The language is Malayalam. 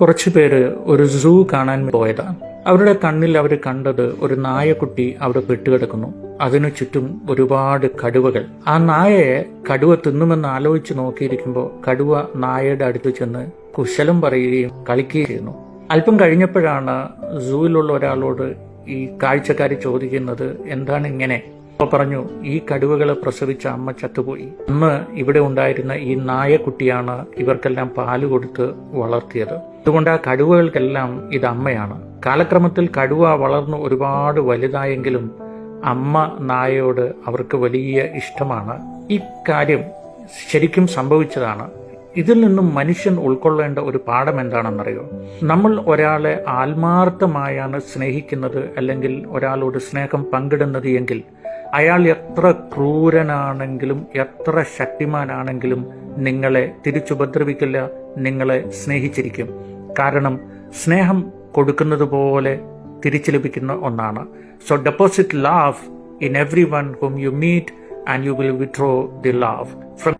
കുറച്ചു പേര് ഒരു സൂ കാണാൻ പോയതാണ് അവരുടെ കണ്ണിൽ അവർ കണ്ടത് ഒരു നായക്കുട്ടി അവിടെ പെട്ടുകിടക്കുന്നു. അതിനു ചുറ്റും ഒരുപാട് കടുവകൾ. ആ നായയെ കടുവ തിന്നുമെന്ന് ആലോചിച്ച് നോക്കിയിരിക്കുമ്പോൾ കടുവ നായയുടെ അടുത്ത് ചെന്ന് കുശലം പറയുകയും കളിക്കുകയും ചെയ്യുന്നു. അല്പം കഴിഞ്ഞപ്പോഴാണ് സൂവിലുള്ള ഒരാളോട് ഈ കാഴ്ചക്കാർ ചോദിക്കുന്നത് എന്താണ് ഇങ്ങനെ? പറഞ്ഞു ഈ കടുവകളെ പ്രസവിച്ച അമ്മ ചത്തുപോയി. അമ്മ ഇവിടെ ഉണ്ടായിരുന്ന ഈ നായക്കുട്ടിയാണ് ഇവർക്കെല്ലാം പാൽ കൊടുത്ത് വളർത്തിയത്. അതുകൊണ്ട് ആ കടുവകൾക്കെല്ലാം ഇത് അമ്മയാണ്. കാലക്രമത്തിൽ കടുവ വളർന്ന് ഒരുപാട് വലുതായെങ്കിലും അമ്മ നായയോട് അവർക്ക് വലിയ ഇഷ്ടമാണ്. ഈ കാര്യം ശരിക്കും സംഭവിച്ചതാണ്. ഇതിൽ നിന്നും മനുഷ്യൻ ഉൾക്കൊള്ളേണ്ട ഒരു പാഠം എന്താണെന്നറിയോ? നമ്മൾ ഒരാളെ ആത്മാർത്ഥമായാണ് സ്നേഹിക്കുന്നത് അല്ലെങ്കിൽ ഒരാളോട് സ്നേഹം പങ്കിടുന്നത് എങ്കിൽ അയാൾ എത്ര ക്രൂരനാണെങ്കിലും എത്ര ശക്തിമാനാണെങ്കിലും നിങ്ങളെ തിരിച്ചുപദ്രവിക്കില്ല നിങ്ങളെ സ്നേഹിച്ചിരിക്കും. കാരണം സ്നേഹം കൊടുക്കുന്നത് പോലെ തിരിച്ചു ലഭിക്കുന്ന ഒന്നാണ്. So deposit love in every one whom you meet and you will withdraw the love from